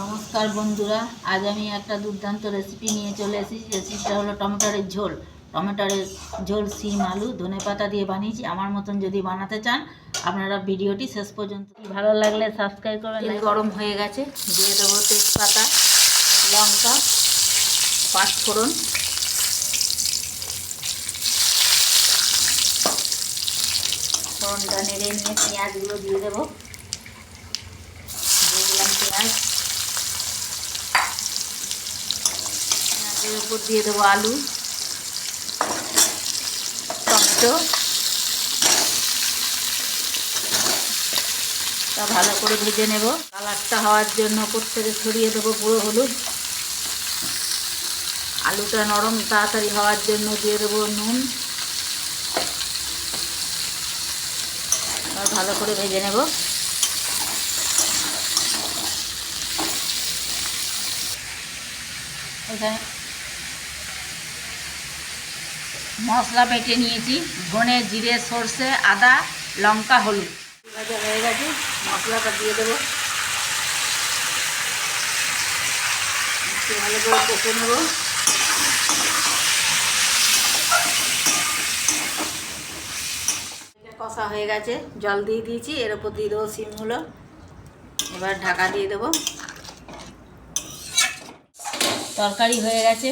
নমস্কার বন্ধুরা আজ আমি একটা দুর্দান্ত রেসিপি নিয়ে চলে এসেছি। রেসিপিটা হলো টমেটোরের ঝোল। টমেটোরের ঝোল সিম আলু ধনে পাতা দিয়ে বানিয়েছি। আমার মতন যদি বানাতে চান আপনারা ভিডিওটি শেষ পর্যন্ত ভালো লাগলে সাবস্ক্রাইব করবেন গরম হয়ে গেছে। দিয়ে দেবো তেজপাতা লঙ্কা পাঁচফোড়ন ফোড়নটা নেড়ে নিয়ে পেঁয়াজগুলো দিয়ে দেবো। দিয়ে দিলাম পেঁয়াজ। পেঁয়াজের উপর দিয়ে দেবো আলু, টমেটো। তা ভালো করে ভেজে নেব। কালারটা হওয়ার জন্য উপর থেকে ছড়িয়ে দেবো গুঁড়ো হলুদ। আলুটা নরম তাড়াতাড়ি হওয়ার জন্য দিয়ে দেবো নুন। আর ভালো করে ভেজে নেব। এখানে মশলা বেটে নিয়েছি, ধনে, জিরে, সর্ষে, আদা, লঙ্কা, হলুদ। হয়ে গেছে, মশলাটা দিয়ে দেবো। ভালো করে কষে নেব। কষা হয়ে গেছে, জল দিয়ে দিয়েছি, এর উপর দিয়ে দেবো সিমগুলো এবার ঢাকা দিয়ে দেবো। তরকারি হয়ে গেছে।